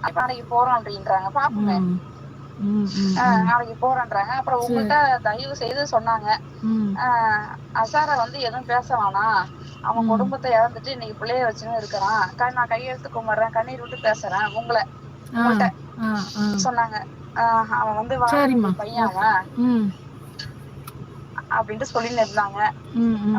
நாளைக்கு போறோம் அப்படின்றாங்க ஆஹ் நாளைக்கு போறேன்றாங்க. அப்புறம். உங்கள்கிட்ட தயவு செய்து சொன்னாங்க. அசார வந்து எதுவும் பேச வேணாம் அவன். குடும்பத்தை இழந்துட்டு இன்னைக்கு பிள்ளைய வச்சுன்னு இருக்கிறான். க- நான் கையெழுத்து கும்பிடுறேன். கண்ணீர் விட்டு பேசுறேன். உங்களை உங்கள்கிட்ட சொன்னாங்க. அவன் வந்து பையன் அவன். அப்படின்ட்டு சொல்லின்னு இருந்தாங்க.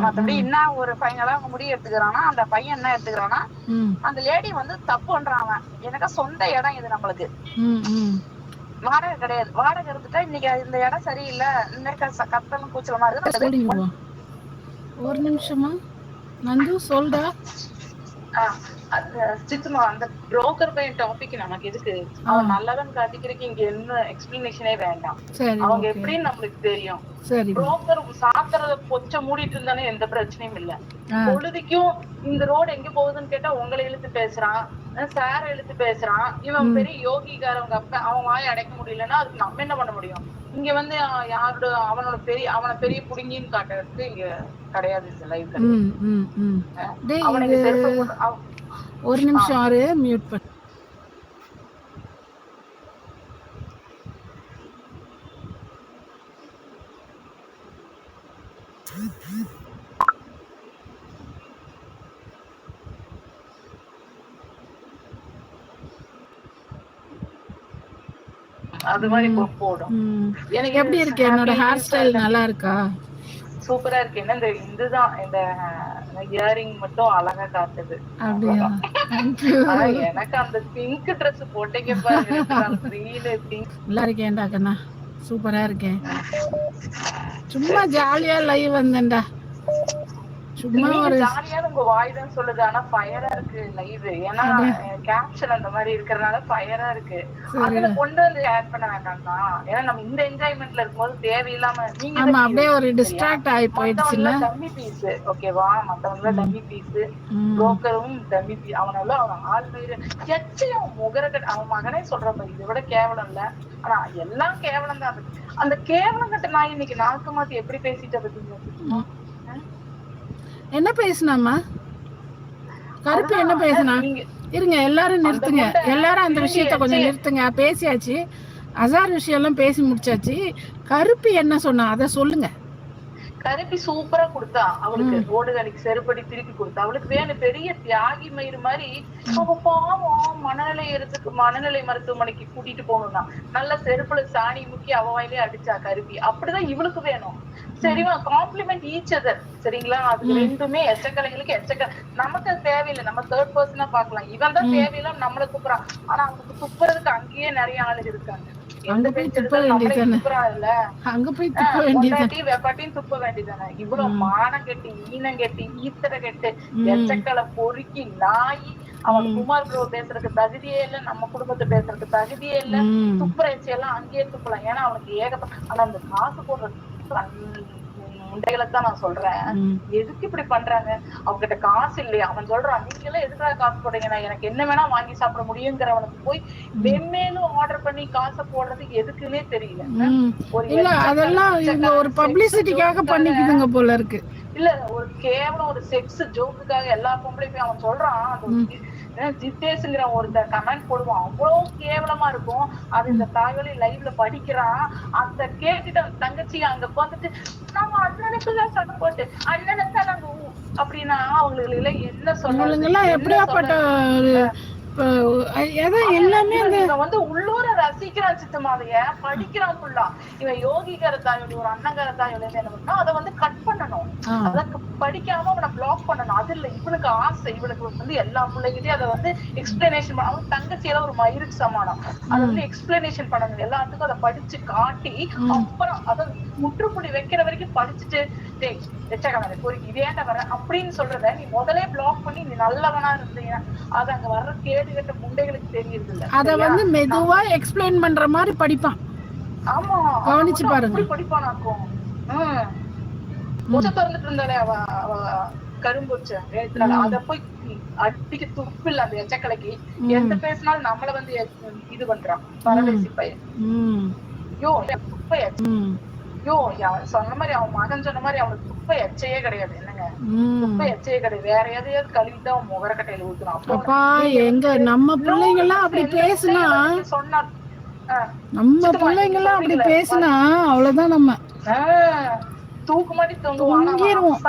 மத்தபடி என்ன ஒரு ஃபைனலா அவங்க முடிவு எடுத்துக்கிறான்னா அந்த பையன் என்ன எடுத்துக்கிறான்னா ம். அந்த லேடி வந்து தப்பு பண்றான் அவன். எனக்கு சொந்த இடம் இது நம்மளுக்கு. வாடகை கிடையாது. வாடகை எடுத்துட்டா இன்னைக்கு இந்த இடம் சரியில்லை. இந்த மாதிரி க- கத்தலும் கூச்சலமா இருக்கு ஒரு நிமிஷமா. நந்து சொல்டா. அந்த சித்துமா அந்த புரோக்கர் பையன் டாபிக் நமக்கு எதுக்கு? அவன் நல்லவன் காட்டிக்கிறதுக்கு இங்க என்ன எக்ஸ்பிளனேஷனே வேண்டாம். அவங்க எப்படின்னு நம்மளுக்கு தெரியும்? புரோக்கர் சாத்துறத பொச்ச மூடிட்டு இருந்தானே எந்த பிரச்சனையும் இல்ல. பொழுதுக்கும் இந்த ரோடு எங்க போகுதுன்னு கேட்டா உங்களை இழுத்து பேசுறான். சார இழுத்து பேசுறான். இவன் பெரிய யோகிக்காரவங்க அப்ப அவன் வாயை அடைக்க முடியலன்னா அதுக்கு நம்ம என்ன பண்ண முடியும்? இங்க வந்து யாரோட அவனோட பெரிய அவனை பெரிய புடுங்கின்னு காட்டுறதுக்கு இங்க கிடையாது லைஃப்ல ஒரு நிமிஷம் ஆறு மியூட் பண்ணு. அது மாதிரி போ- போடும். எனக்கு எப்படி இருக்கு? என்னோட ஹேர் ஸ்டைல் நல்லா இருக்கா? சூப்பரா இருக்கு. என்ன இந்த இதுதான் இந்த இயரிங் மட்டும் அழகா காட்டுது. எனக்கு அந்த பிங்க் Dress போட்டீங்க நல்லா இருக்கேன்டா கண்ணா. சூப்பரா இருக்கேன். சும்மா ஜாலியா லைவ் வந்தேன்டா. சும்மா ஒரு உங்க வாய் தான் சொல்லுது. ஆனா ஃபயரா இருக்கு லைவ் ஏன்னா கேப்ஷன் அந்த மாதிரி இருக்கறனால ஃபயரா இருக்கு. அதுல கொண்டு வந்து ஆட் பண்ண வேண்டாம் ஏன்னா நம்ம இந்த என்ஜாய்மெண்ட்ல இருக்கும்போது தேவையில்லாம நீங்க ஆமா அப்படியே ஒரு டிஸ்ட்ராக்ட் ஆகி போயிடுச்சுல்ல? டம்மி பீஸ் ஓகேவா மத்தவங்க டம்மி பீஸ். புரோக்கரும் டம்மி பீஸ் அவனால அவன் ஆள் வயிறு எச்சையும் முகரக்கட் அவன் மகனே சொல்ற மாதிரி. இதை விட கேவலம் இல்ல. ஆனா எல்லாம் கேவலம் தான். அந்த கேவலம் கட்ட நான் இன்னைக்கு நாக்கு மாத்தி எப்படி பேசிட்ட பத்தீங்க என்ன பேசினாமா கருப்பு என்ன பேசுனா? இருங்க எல்லாரும் நிறுத்துங்க. எல்லாரும் அந்த விஷயத்த கொஞ்சம் நிறுத்துங்க. பேசியாச்சு. அசார் விஷயம் எல்லாம் பேசி முடிச்சாச்சு. கருப்பு என்ன சொன்னா அதை சொல்லுங்க. கருப்பி சூப்பரா கொடுத்தா. அவளுக்கு ரோடுகளுக்கு செருப்படி திருப்பி கொடுத்தா. அவளுக்கு வேணும் பெரிய தியாகி மயிறு மாதிரி அவ பாவம் மனநிலை இடத்துக்கு மனநிலை மருத்துவமனைக்கு கூட்டிட்டு போகணும்னா நல்ல செருப்புல சாணி முக்கி அவ வாயிலே அடிச்சா கருப்பி அப்படிதான் இவளுக்கு வேணும். சரிவா காம்ப்ளிமெண்ட் ஈச் அதர் சரிங்களா? அது ரெண்டுமே எச்சக்கலைகளுக்கு எச்சக்க நமக்கு அது தேவையில்லை. நம்ம தேர்ட் பர்சனா பாக்கலாம் இவன் தான் தேவையில்லை நம்மள துப்புறான் ஆனா அவனுக்கு துப்புறதுக்கு அங்கேயே நிறைய ஆளுங்க இருக்காங்க. அங்க போய் துப்ப இல்ல அங்க போய் துப்ப வேண்டியது பொண்டாட்டி வெப்பாட்டியும் துப்ப வேண்டியதானே இவ்வளவு மானம் கெட்டி ஈனம் கெட்டி ஈத்தரை கெட்டு எச்சக்களை பொறுக்கி நாயி அவன் குமார் ப்ரோ பேசுறதுக்கு தகுதியே இல்ல நம்ம குடும்பத்தை பேசுறதுக்கு தகுதியே இல்ல. எச்சி எல்லாம் அங்கேயே துப்பலாம். ஏன்னா அவனுக்கு ஏகப்பட்ட ஆனா அந்த காசு போடுற முண்டைகளை தான் நான் சொல்றேன். எதுக்கு இப்படி பண்றாங்க? அவங்க கிட்ட காசு இல்லையா? அவன் சொல்றான் நீங்க எல்லாம் எதுக்காக காசு போடுறீங்க நான் எனக்கு என்ன வேணா வாங்கி சாப்பிட முடியுங்கிறவனுக்கு போய் வெம்மேலும் ஆர்டர் பண்ணி காசை போடுறதுக்கு எதுக்குன்னே தெரியல. இல்ல அதெல்லாம் ஒரு பப்ளிசிட்டிக்காக பண்ணிக்குதுங்க போல இருக்கு. இல்ல ஒரு கேவலம் ஒரு செக்ஸ் ஜோக்குக்காக எல்லா பொம்பளையும் அவன் சொல்றான் ஜித்தேஷ்ங்கிற ஒருத்தர் கமெண்ட் போடுவான். அவ்வளவு கேவலமா இருக்கும். அது இந்த தாய்வழி லைவ்ல படிக்கிறான். அந்த கேட்டுட்டு தங்கச்சி அங்க உட்காந்துட்டு நாங்க அண்ணனுக்கு தான் போட்டு அண்ணனுக்கு தான் நாங்க அப்படின்னா அவங்களுக்கு என்ன என்ன எப்படியாப்பட்ட ஒரு எல்லாமே இவன் இவன் வந்து உள்ளூர ரசிக்கிறான் சித்தமாவைய படிக்கிறான் ஃபுல்லா இவன் யோகிகர தாயோட ஒரு அண்ணங்கர தாயோட என்ன பண்ணா அதை வந்து கட் பண்ணணும். அத படிக்காம அவனை பிளாக் பண்ணணும். அது இல்ல இவனுக்கு ஆசை. இவனுக்கு வந்து எல்லா பிள்ளைகிட்டயும் அதை வந்து எக்ஸ்பிளனேஷன் பண்ண அவன் தங்கச்சியில ஒரு மயிருக்கு சமானம். அதை வந்து எக்ஸ்பிளனேஷன் பண்ணணும். எல்லாத்துக்கும் அதை படிச்சு காட்டி அப்புறம் அதை முற்றுப்புள்ளி வைக்கிற வரைக்கும் படிச்சுட்டு டேய் எச்சக்கணக்கு பொறுக்கி இதேண்ட வர? அப்படின்னு சொல்றத நீ முதலே பிளாக் பண்ணி நீ நல்லவனா இருந்தீங்கன்னா அது அங்க வர்ற அத வந்து மெதுவா எக்ஸ்பிளைன் பண்ற மாதிரி படிப்பான். ஆமா. கவனிச்சு பாருங்க. படிப்பானாக்கும். முச்ச திறந்துட்டு இருந்தாலே அவ அவ கரும்புச்ச அத போய் அடிக்க துப்பு இல்ல அந்த எச்சக்கலைக்கு. எந்த பேசினாலும் நம்மள வந்து இது பண்றான். பரதேசி பையன். ஐயோ ஐயோ சொன்ன மாதிரி அவன் மகன் சொன்ன மாதிரி அவனுக்கு துப்ப எச்சையே கிடையாது. என்னங்க. துப்ப எச்சையே கிடையாது. வேற எதையாவது கழுவிட்டு அவன் முகரக்கட்டையில ஊத்துறான். எங்க நம்ம பிள்ளைங்க எல்லாம் அப்படி பேசுனா? சொன்னா நம்ம பிள்ளைங்க எல்லாம் அப்படி பேசுனா அவ்வளவுதான் நம்ம. தூக்கு மாட்டி தொங்குவான்? தொங்கிருவோம்.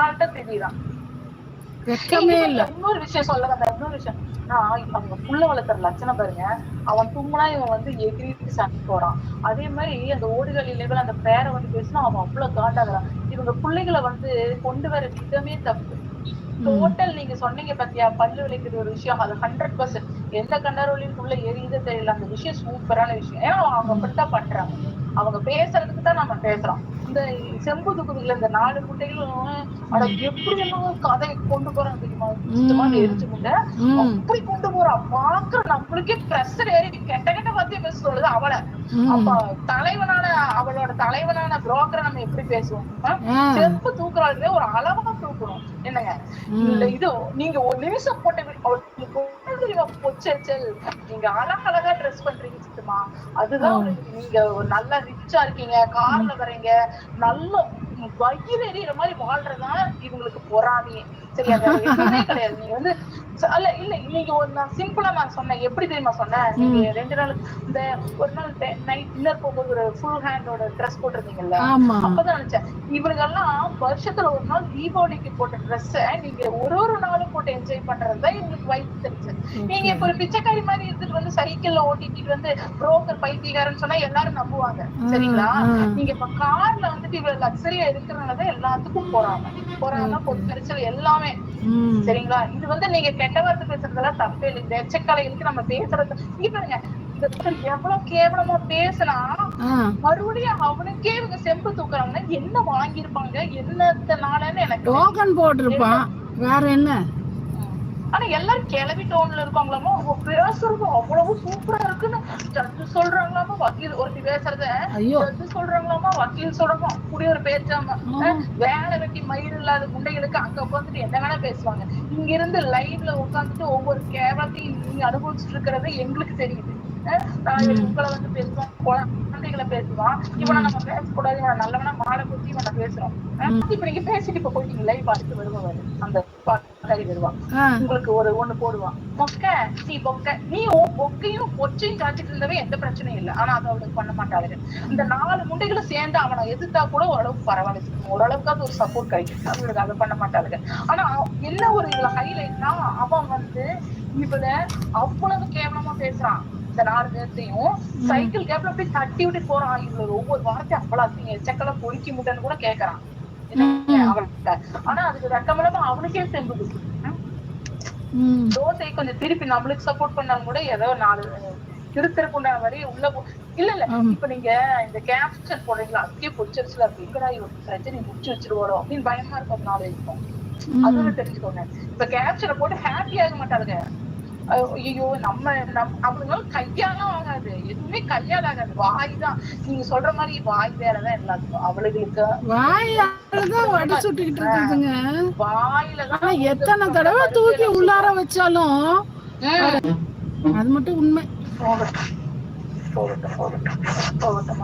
வெக்கமே இல்ல. இன்னொரு விஷயம் சொல்ல வந்தேன் இன்னொரு விஷயம். நான் இப்ப அவங்க புள்ள வளர்க்குற லட்சணம் பாருங்க. அவன் தும்முனா இவன் வந்து எகிரிட்டு சண்டை போறான். அதே மாதிரி அந்த ஓடுகள் இலைகள் அந்த பேரை வந்து பேசினா அவன் அவ்வளவு காண்டாகிறான். இவங்க பிள்ளைகளை வந்து கொண்டு வர விதமே தப்பு. டோட்டல் நீங்க சொன்னீங்க பாத்தியா பல்லு விளைக்கிற ஒரு விஷயம் அது ஹண்ட்ரட் பர்சன்ட் எந்த கண்ணாரோலியும் உள்ள எரியுதோ தெரியல. அந்த விஷயம் சூப்பரான விஷயம். ஏன்னா அவங்க அப்படித்தான் பண்றாங்க? அவங்க பேசுறதுக்கு தான் நம்ம பேசுறோம். இந்த செம்பு துக்குதுல இந்த நாலு முட்டைகளும் அட எப்படி எல்லாம் கதை கொண்டு போறாங்க தெரியுமா? சுத்தமா எரிச்சு முட்டை அப்படி கொண்டு போறா பாக்குற நம்மளுக்கே பிரஷர் ஏறி கெட்ட கெட்ட வார்த்தையை பேச சொல்லுது அவளை. அப்ப தலைவனான அவளோட தலைவனான புரோக்கரை நம்ம எப்படி பேசுவோம்? செருப்பு தூக்குறாளுமே ஒரு அளவா தூக்கணும். என்னங்க? இல்ல இது நீங்க ஒரு நிமிஷம் போட்ட தெரியுமா பொச்சல் நீங்க அழகழகா ட்ரெஸ் பண்றீங்க சித்தமா அதுதான் நீங்க ஒரு நல்ல ரிச்சா இருக்கீங்க கார்ல வரீங்க நல்ல வயிறு எறிகிற மாதிரி வாழ்றதுதான் இவங்களுக்கு பொறாமையே சரி அது எதுவுமே கிடையாது. நீங்க வந்து அல்ல இல்ல நீங்க ஒரு நான் சிம்பிளா நான் சொன்னேன். எப்படி தெரியுமா சொன்னேன்? நீங்க ரெண்டு நாள் இந்த ஒரு நாள் நைட் டின்னர் போகும்போது ஒரு ஃபுல் ஹேண்டோட ட்ரெஸ் போட்டிருந்தீங்கல்ல? அப்பதான் நினைச்சேன். இவங்கெல்லாம் வருஷத்துல ஒரு நாள் தீபாவளிக்கு போட்ட ட்ரெஸ் நீங்க ஒரு ஒரு நாளும் போட்டு என்ஜாய் பண்றதுதான் இவங்களுக்கு தெரிஞ்சு நீங்க இப்ப ஒரு பிச்சைக்காரி மாதிரி இருந்துட்டு வந்து சைக்கிள்ல ஓட்டிட்டு வந்து புரோக்கர் பைத்தியக்காரன்னு சொன்னா எல்லாரும் நம்புவாங்க. சரிங்களா. நீங்க இப்ப கார்ல வந்துட்டு இவ்வளவு லக்ஸரியா இருக்கிறதுனாலதான் எல்லாத்துக்கும் போறாங்க. போறாங்க பொறுத்தரிச்சல் எல்லாமே. சரிங்களா? இது வந்து நீங்க கெட்ட வார்த்தை பேசுறதெல்லாம் தப்பே இல்லை. இந்த எச்சக்கலைகளுக்கு நம்ம பேசுறது. இங்க பாருங்க எவ்வளவு கேவலமா பேசினா மறுபடியும் அவனுக்கே இவங்க செம்பு தூக்குறாங்கன்னா என்ன வாங்கியிருப்பாங்க? என்னத்தனாலன்னு எனக்கு டோக்கன் போட்டிருப்பான். வேற என்ன? ஆனா எல்லாரும் கிளவி டோன்ல இருப்பாங்களாமோ அவங்க பேசுறது அவ்வளவு சூப்பரா இருக்குன்னு ஜட்ஜு சொல்றாங்களாமா? வக்கீல் ஒருத்தி பேசுறத ஜட்ஜு சொல்றாங்களாமா? வக்கீல் சொல்றாங்க அப்படி ஒரு பேச்சாம வேலை வெட்டி மயிர் இல்லாத குண்டைகளுக்கு அங்க உட்காந்துட்டு என்ன வேணா பேசுவாங்க. இங்க இருந்து லைவ்ல உட்காந்துட்டு ஒவ்வொரு கேவலத்தையும் நீங்க அனுபவிச்சுட்டு இருக்கிறது எங்களுக்கு தெரியுது. உங்களை வந்து பேசுவோம் குழந்தைகளை பேசுவான். இவனை நம்ம பேசக்கூடாது இவனை நல்லவனா மாலை குத்தி இவனை பேசுறோம். இப்ப நீங்க பேசிட்டு இப்ப போயிட்டீங்க லைவ் பார்த்துட்டு வருவாரு அந்த பாட்டாளி வருவான். உங்களுக்கு ஒரு ஒண்ணு போடுவான். மொக்க நீ பொக்க நீ பொக்கையும் பொச்சையும் காய்ச்சிட்டு இருந்தவே எந்த பிரச்சனையும் இல்லை. ஆனா அதை அவளுக்கு பண்ண மாட்டாளுங்க. இந்த நாலு முட்டைகளும் சேர்ந்து அவனை எதிர்த்தா கூட ஓரளவுக்கு பரவாயில்ல. ஓரளவுக்காவது ஒரு சப்போர்ட் கிடைக்கும். அவங்களுக்கு அதை பண்ண மாட்டாளுங்க. ஆனா என்ன ஒரு இதுல ஹைலைட்னா அவன் வந்து இவள அவ்வளவு கேவலமா பேசுறான். இந்த நாலு பேர்த்தையும் சைக்கிள் கேப்ல போய் தட்டி விட்டு போறான். இவளோட ஒவ்வொரு வார்த்தையும் அவ்வளவு எச்சக்கல பொறுக்கி முட்டைன்னு கூட கேக்குறான். ஆனா அதுக்கு ரெக்கமெண்டமா அவனுக்கே? ம், தோசை கொஞ்சம் திருப்பி நம்மளுக்கு சப்போர்ட் பண்ணாலும் கூட ஏதோ நாலு திருத்தருக்கு உண்டான வரி உள்ள இல்ல இல்ல. இப்ப நீங்க இந்த கேப்ஷன் போடுறீங்களா? அதுக்கே பொச்சிருச்சுல இருக்கு எங்கடா இவன் பிரச்சனை முடிச்சு வச்சிருவாரோ அப்படின்னு பயமா இருக்கும் நாலு இருக்கும் அதுவும் தெரிஞ்சுக்கோங்க. இப்ப கேப்ஷனை போட்டு ஹாப்பி ஆக மாட்டாருங்க ஐயோ நம்ம நம் அவங்களால கையாலாம் ஆகாது. எதுவுமே கையால் ஆகாது. வாய் தான். நீங்க சொல்ற மாதிரி வாய் வேறதான் எல்லாத்துக்கும். அவளுகளுக்கு வாயாலதான் வடை சுட்டுக்கிட்டு இருக்குதுங்க. வாயில ஆனா தான் எத்தனை தடவை தூக்கி உள்ளார வச்சாலும் அது மட்டும் உண்மை. போகட்டும். போகட்டும் போகட்டும். போகட்டும்.